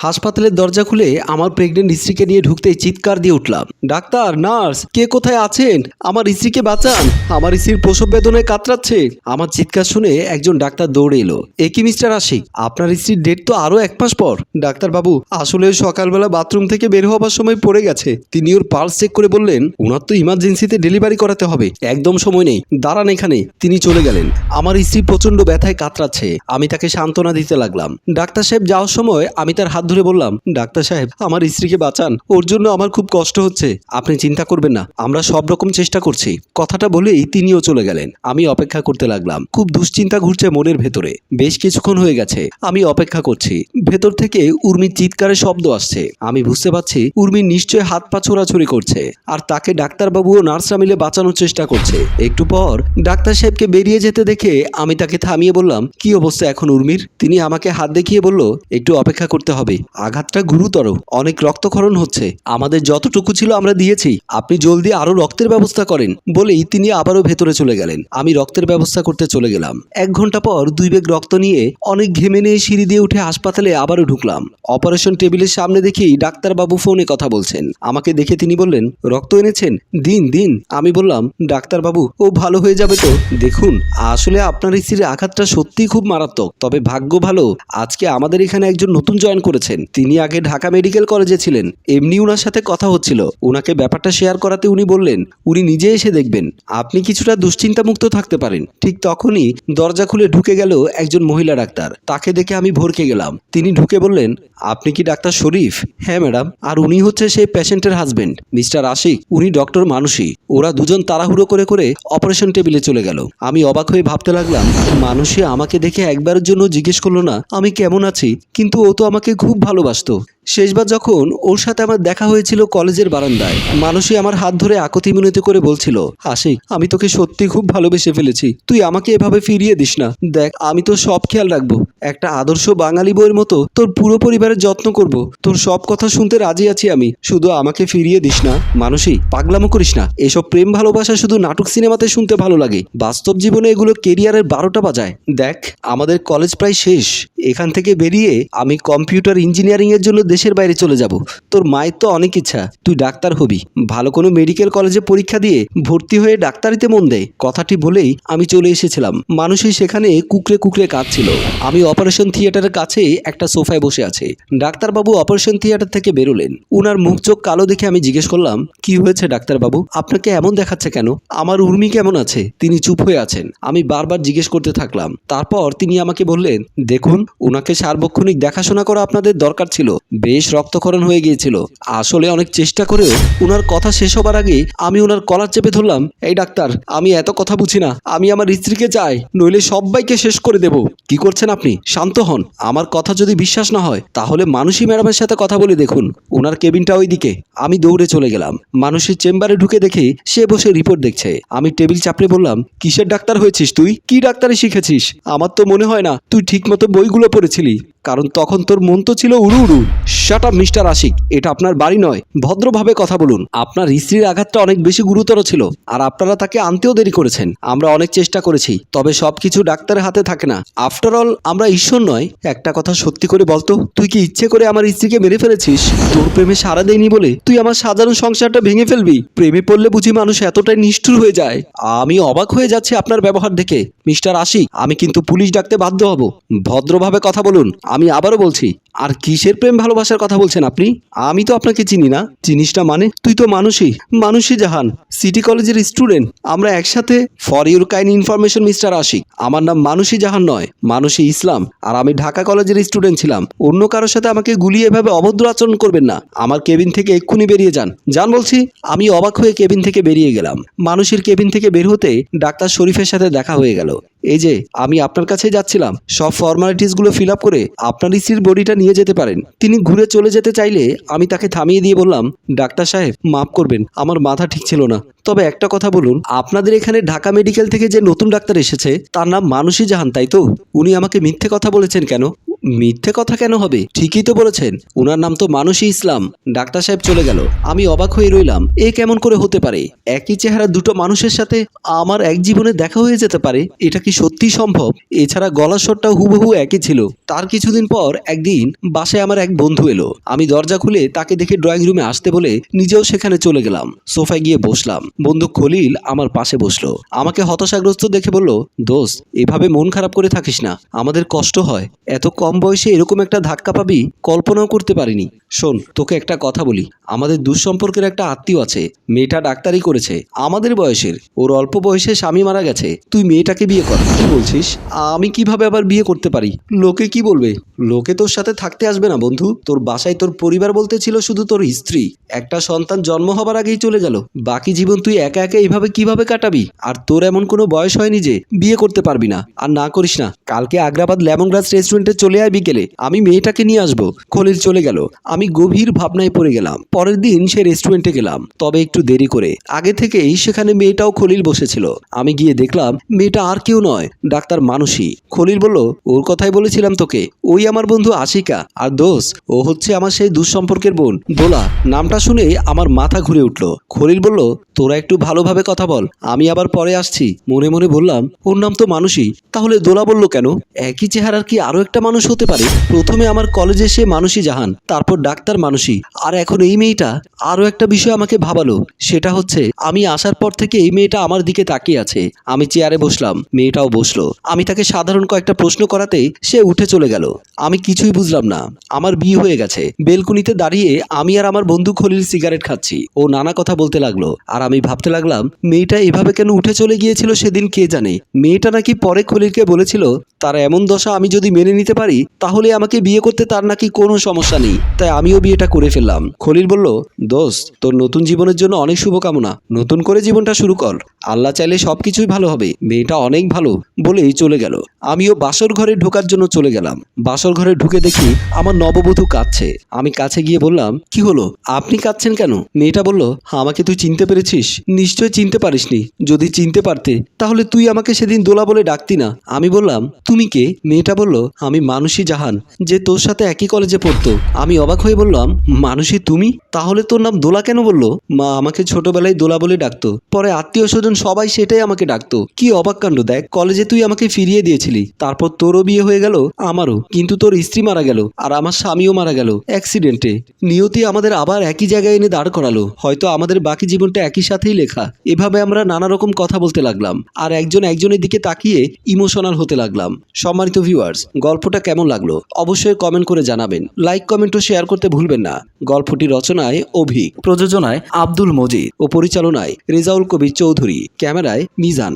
হাসপাতালের দরজা খুলে আমার প্রেগনেন্ট স্ত্রীকে নিয়ে ঢুকতেই চিৎকার দিয়ে উঠলাম। ডাক্তার, নার্স, কে কোথায় আছেন? আমার স্ত্রীকে বাঁচান। আমার স্ত্রীর প্রসব বেদনায় কাতরাচ্ছে। আমার চিৎকার শুনে একজন ডাক্তার দৌড়ে এলো। এ কি মিস্টার আশিক, আপনার স্ত্রীর ডেট তো আরও এক মাস পর। ডাক্তার বাবু, আসলে সকালবেলা বাথরুম থেকে বের হবার সময় পড়ে গেছে। তিনি ওর পালস চেক করে বললেন ওনার তো ইমার্জেন্সিতে ডেলিভারি করাতে হবে। একদম সময় নেই। দাঁড়ান এখানে। তিনি চলে গেলেন। আমার স্ত্রী প্রচণ্ড ব্যথায় কাতরাচ্ছে। আমি তাকে সান্ত্বনা দিতে লাগলাম। ডাক্তার সাহেব যাওয়ার সময় আমি তার হাত ধরে বললাম, ডাক্তার সাহেব, আমার স্ত্রীকে বাঁচান। ওর জন্য আমার খুব কষ্ট হচ্ছে। আপনি চিন্তা করবেন না। আমরা সব রকম চেষ্টা করছি। কথাটা বলেই তিনিও চলে গেলেন। আমি অপেক্ষা করতে লাগলাম। খুব দুশ্চিন্তা ঘুরছে মনের ভেতরে। বেশ কিছুক্ষণ হয়ে গেছে। আমি অপেক্ষা করছি। ভেতর থেকে উর্মির চিৎকারের শব্দ আসছে। আমি বুঝতে পারছি উর্মি নিশ্চয় হাত পা ছোড়াছুড়ি করছে আর তাকে ডাক্তারবাবু ও নার্সরা মিলে বাঁচানোর চেষ্টা করছে। একটু পর ডাক্তার সাহেবকে বেরিয়ে যেতে দেখে আমি তাকে থামিয়ে বললাম, কি অবস্থা এখন উর্মির? তিনি আমাকে হাত দেখিয়ে বলল, একটু অপেক্ষা করতে হবে। আঘাতটা গুরুতর। অনেক রক্তক্ষরণ হচ্ছে। আমাদের যতটুকু ছিল আমরা দিয়েছি। আপনি জলদি আরও রক্তের ব্যবস্থা করেন বলেই তিনি আবারও ভেতরে চলে গেলেন। আমি রক্তের ব্যবস্থা করতে চলে গেলাম। এক ঘণ্টা পর দুই বেগ রক্ত নিয়ে অনেক ঘেমে নিয়ে সিঁড়ি দিয়ে উঠে হাসপাতালে আবারও ঢুকলাম। অপারেশন টেবিলের সামনে দেখি ডাক্তারবাবু ফোনে কথা বলছেন। আমাকে দেখে তিনি বললেন, রক্ত এনেছেন? দিন দিন। আমি বললাম, ডাক্তারবাবু, ও ভালো হয়ে যাবে তো? দেখুন, আসলে আপনার স্ত্রীর আঘাতটা সত্যিই খুব মারাত্মক। তবে ভাগ্য ভালো, আজকে আমাদের এখানে একজন নতুন জয়েন করেছেন তিনি আগে ঢাকা মেডিকেল কলেজে ছিলেন, এমনি উনার সাথে কথা হচ্ছিল। ওনাকে ব্যাপারটা শেয়ার করাতে উনি বললেন, উনি নিজে এসে দেখবেন, আপনি কিছুটা দুশ্চিন্তামুক্ত থাকতে পারেন। ঠিক তখনই দরজা খুলে ঢুকে গেল একজন মহিলা ডাক্তার। তাকে দেখে আমি ভরকে গেলাম। তিনি ঢুকে বললেন, আপনি কি ডাক্তার শরীফ? হ্যাঁ ম্যাডাম। আর উনি হচ্ছে সেই পেশেন্টের হাজবেন্ড, মিস্টার আশিক। উনি ডক্টর মানুষই ওরা দুজন তাড়াহুড়ো করে করে অপারেশন টেবিলে চলে গেল। আমি অবাক হয়ে ভাবতে লাগলাম মানুষই আমাকে দেখে একবারের জন্য জিজ্ঞেস করল না, আমি কেমন আছি? কিন্তু ও তো আমাকে খুব ভালোবাসতো। শেষবার যখন ওর সাথে আমার দেখা হয়েছিল কলেজের বারান্দায় মানুষই আমার হাত ধরে আকতি মিনতি করে বলছিল আশিক আমি তোকে সত্যি খুব ভালোবেসে ফেলেছি। তুই আমাকে এভাবে ফিরিয়ে দিস না। দেখ, আমি তো সব খেয়াল রাখব। একটা আদর্শ বাঙালি বইয়ের মতো তোর পুরো পরিবারের যত্ন করব। তোর সব কথা শুনতে রাজি আছি আমি। শুধু আমাকে ফিরিয়ে দিস না। মানুষই পাগলামো করিস না। এসব প্রেম ভালোবাসা শুধু নাটক সিনেমাতে শুনতে ভালো লাগে। বাস্তব জীবনে এগুলো কেরিয়ারের বারোটা বাজায়। দেখ, আমাদের কলেজ প্রায় শেষ। এখান থেকে বেরিয়ে আমি কম্পিউটার ইঞ্জিনিয়ারিং এর জন্য দেশের বাইরে চলে যাব। তোর মায়ের তো অনেক ইচ্ছা। তুই ডাক্তার হবি। ভালো কোনো মেডিকেল কলেজে পরীক্ষা দিয়ে ভর্তি হয়ে ডাক্তারিতে মন দেয় কথাটি বলেই আমি চলে এসেছিলাম। মানুষই সেখানে কুকরে কুকরে কাঁদছিল। আমি অপারেশন থিয়েটারের কাছে একটা সোফায় বসে আছে। ডাক্তারবাবু অপারেশন থিয়েটার থেকে বেরোলেন। উনার মুখ চোখ কালো দেখে আমি জিজ্ঞেস করলাম, কি হয়েছে ডাক্তারবাবু? আপনাকে এমন দেখাচ্ছে কেন? আমার উর্মি কেমন আছে? তিনি চুপ হয়ে আছেন। আমি বারবার জিজ্ঞেস করতে থাকলাম। তারপর তিনি আমাকে বললেন, দেখুন ওনাকে সার্বক্ষণিক দেখাশোনা করা আপনাদের দরকার ছিল। বেশ রক্তক্ষরণ হয়ে গিয়েছিল। আসলে অনেক চেষ্টা করেও ওনার কথা শেষ হবার আগে আমি ওনার কলার চেপে ধরলাম, এই ডাক্তার, আমি এত কথা বুঝি না। আমি আমার স্ত্রীকে চাই, নইলে সবাইকে শেষ করে দেব। কি করছেন আপনি? শান্ত হন। আমার কথা যদি বিশ্বাস না হয়, তাহলে মানুষই ম্যাডামের সাথে কথা বলে দেখুন। ওনার কেবিনটা ওইদিকে। আমি দৌড়ে চলে গেলাম। মানুষের চেম্বারে ঢুকে দেখে সে বসে রিপোর্ট দেখছে। আমি টেবিল চাপড়ে বললাম, কিসের ডাক্তার হয়েছিস তুই? কি ডাক্তারি শিখেছিস? আমার তো মনে হয় না, তুই ঠিকমতো বইগুলো পড়েছিলি। কারণ তখন তোর মন তো ছিল উড়ু উড়ু। শাট মিস্টার আশিক। এটা আপনার বাড়ি নয়। ভদ্রভাবে কথা বলুন। আপনার স্ত্রীর আঘাতটা অনেক বেশি গুরুতর ছিল, আর আপনারা তাকে আনতেও দেরি করেছেন। আমরা অনেক চেষ্টা করেছি, তবে সবকিছু ডাক্তারের হাতে থাকে না। আফটার অল আমরা ঈশ্বর নয়। একটা কথা সত্যি করে বলতো তুই কি ইচ্ছে করে আমার স্ত্রীকে মেরে ফেলেছিস? তোর প্রেমে সারা দেয়নি বলে তুই আমার সাধারণ সংসারটা ভেঙে ফেলবি। প্রেমে পড়লে বুঝি মানুষ এতটাই নিষ্ঠুর হয়ে যায়। আমি অবাক হয়ে যাচ্ছি আপনার ব্যবহার দেখে। মিস্টার আশিক, আমি কিন্তু পুলিশ ডাকতে বাধ্য হব। ভদ্রভাবে কথা বলুন। আমি আবারও বলছি আর কিসের প্রেম ভালোবাসার কথা বলছেন আপনি? আমি তো আপনাকে চিনি না। জিনিসটা মানে তুই তো মানুষই। মানুষই জাহান। সিটি কলেজের স্টুডেন্ট। আমরা একসাথে for your kind information mister Ashik. আমার নাম মানুষই জাহান নয়, মানুষই ইসলাম। আর আমি ঢাকা কলেজের স্টুডেন্ট ছিলাম। অন্য কারোর সাথে আমাকে গুলিয়ে এভাবে অভদ্র আচরণ করবেন না। আমার কেবিন থেকে এক্ষুনি বেরিয়ে যান। যান বলছি, আমি অবাক হয়ে কেবিন থেকে বেরিয়ে গেলাম। মানুষের কেবিন থেকে বের হতে ডাক্তার শরীফের সাথে দেখা হয়ে গেল। এই যে, আমি আপনার কাছে যাচ্ছিলাম। সব ফর্মালিটিসগুলো ফিল আপ করে আপনার স্ত্রীর বডিটা নিয়ে যেতে পারেন। তিনি ঘুরে চলে যেতে চাইলে আমি তাকে থামিয়ে দিয়ে বললাম, ডাক্তার সাহেব, মাফ করবেন, আমার মাথা ঠিক ছিল না। তবে একটা কথা বলুন, আপনাদের এখানে ঢাকা মেডিকেল থেকে যে নতুন ডাক্তার এসেছে, তার নাম মানুষই জাহান, তাই তো? উনি আমাকে মিথ্যে কথা বলেছেন কেন? মিথ্যে কথা কেন হবে? ঠিকই তো বলেছেন। ওনার নাম তো মানুষই ইসলাম। ডাক্তার সাহেব চলে গেল। আমি অবাক হয়ে রইলাম। এ কেমন করে হতে পারে? একই চেহারা দুটো মানুষের সাথে আমার এক জীবনে দেখা হয়ে যেতে পারে? এটা কি সত্যি সম্ভব? এছাড়া গলার স্বরটাও হুবহু একই ছিল। তার কিছুদিন পর একদিন বাসায় আমার এক বন্ধু এলো। আমি দরজা খুলে তাকে দেখে ড্রয়িং রুমে আসতে বলে নিজেও সেখানে চলে গেলাম। সোফায় গিয়ে বসলাম। বন্ধু খলিল আমার পাশে বসল। আমাকে হতাশাগ্রস্ত দেখে বলল, দোস্ত, এভাবে মন খারাপ করে থাকিস না। আমাদের কষ্ট হয়। এত কম বয়সে এরকম একটা ধাক্কা পাবি, কল্পনাও করতে পারিনি। শোন, তোকে একটা কথা বলি। আমাদের দুঃসম্পর্কের একটা আত্মীয় আছে, মেয়েটা ডাক্তারি করেছে। আমাদের বয়সের, ওর অল্প বয়সে স্বামী মারা গেছে। তুই মেয়েটাকে বিয়ে কর। কি বলছিস? আমি কীভাবে আবার বিয়ে করতে পারি? লোকে কি বলবে? লোকে তোর সাথে থাকতে আসবে না, বন্ধু। তোর বাসায় তোর পরিবার বলতে ছিল শুধু তোর স্ত্রী। একটা সন্তান জন্ম হবার আগেই চলে গেল। বাকি জীবন তুই একা একা এইভাবে কীভাবে কাটাবি? আর তোর এমন কোনো বয়স হয়নি যে বিয়ে করতে পারবি না। আর না করিস না। কালকে আগ্রাবাদ লেমন গ্রাস রেস্টুরেন্টে চলে আয় বিকেলে আমি মেয়েটাকে নিয়ে আসব। খলিল চলে গেল। আমি গভীর ভাবনায় পড়ে গেলাম। পরের দিন সে রেস্টুরেন্টে গেলাম। তবে একটু দেরি করে। আগে থেকেই সেখানে মেয়েটাও খলিল বসেছিল। আমি গিয়ে দেখলাম, মেয়েটা আর কেউ নয়, ডাক্তার মানুষই খলিল বলল, ওর কথাই বলেছিলাম তোকে। ওই আমার বন্ধু আশিকা। আর দোষ, ও হচ্ছে আমার সেই দুঃসম্পর্কের বোন। দোলা, নামটা শুনে আমার মাথা ঘুরে উঠল। খলিল বলল, তোরা একটু ভালোভাবে কথা বল। আমি আবার পরে আসছি। মনে মনে বললাম, ওর নাম তো মানুষই তাহলে দোলা বলল কেন? একই চেহারার কি আরও একটা মানুষ হতে পারে। প্রথমে আমার কলেজে সে মানুষই জাহান, তারপর ডাক্তার মানুষই। আর এখন এই মেয়েটা আরও একটা বিষয় আমাকে ভাবালো, সেটা হচ্ছে আমি আসার পর থেকে এই মেয়েটা আমার দিকে তাকিয়ে আছে। আমি চেয়ারে বসলাম, মেয়েটাও বসল। আমি তাকে সাধারণ কয়েকটা প্রশ্ন করাতে সে উঠে চলে গেল। আমি কিছুই বুঝলাম না, আমার বিয়ে হয়ে গেছে। বেলকুনিতে দাঁড়িয়ে আমি আর আমার বন্ধু খলিল সিগারেট খাচ্ছি। ও নানা কথা বলতে লাগল, আর আমি ভাবতে লাগলাম, মেয়েটা এভাবে কেন উঠে চলে গিয়েছিল সেদিন কে জানে? মেয়েটা নাকি পরে খলিলকে বলেছিল, তার এমন দশা আমি যদি মেনে নিতে পারি তাহলে আমাকে বিয়ে করতে তার নাকি কোনো সমস্যা নেই। তাই আমিও বিয়েটা করে ফেললাম। খলিল বলল, দোস্ত, তোর নতুন জীবনের জন্য অনেক শুভকামনা। নতুন করে জীবনটা শুরু কর। আল্লাহ চাইলে সবকিছুই ভালো হবে। মেয়েটা অনেক ভালো বলেই চলে গেল। আমিও বাসর ঘরে ঢোকার জন্য চলে গেলাম। বাসর ঘরে ঢুকে দেখি আমার নববধূ কাঁদছে। আমি কাছে গিয়ে বললাম, কি হলো? আপনি কাঁদছেন কেন? মেয়েটা বলল, আমাকে তুই চিনতে পেরেছিস? নিশ্চয় চিনতে পারিসনি। যদি চিনতে পারতে, তাহলে তুই আমাকে সেদিন দোলা বলে ডাকতি না। আমি বললাম, তুমি কে? মেয়েটা বলল, আমি মানুষই জাহান, যে তোর সাথে একই কলেজে পড়তো। আমি অবাক হয়ে বললাম মানুষই তুমি? তাহলে তোর নাম দোলা কেন বলল? মা আমাকে ছোটবেলায় দোলা বলে ডাকতো। পরে আত্মীয় স্বজন সবাই সেটাই আমাকে ডাকতো। কি অবাক কাণ্ড দেখ কলেজে তুই আমাকে ফিরিয়ে দিয়েছিলি তারপর তোরও বিয়ে হয়ে গেল, আমারও। কিন্তু তোর স্ত্রী মারা গেল, আর আমার স্বামীও মারা গেল অ্যাক্সিডেন্টে নিয়তি আমাদের আবার একই জায়গায় এনে দাঁড় করালো। হয়তো আমাদের বাকি জীবনটা একই সাথেই লেখা। এভাবে আমরা নানা রকম কথা বলতে লাগলাম, আর একজন একজনের দিকে তাকিয়ে ইমোশনাল হতে লাগলাম। সম্মানিত ভিউয়ার্স গল্পটা কেমন লাগল? অবশ্যই কমেন্ট করে জানাবেন। লাইক কমেন্ট ও শেয়ার করতে ভুলবেন না। গল্পটি রচনায় অভিক প্রযোজনায় আব্দুল মজিদ ও পরিচালনায় রেজাউল কবির চৌধুরী। ক্যামেরায় মিজান।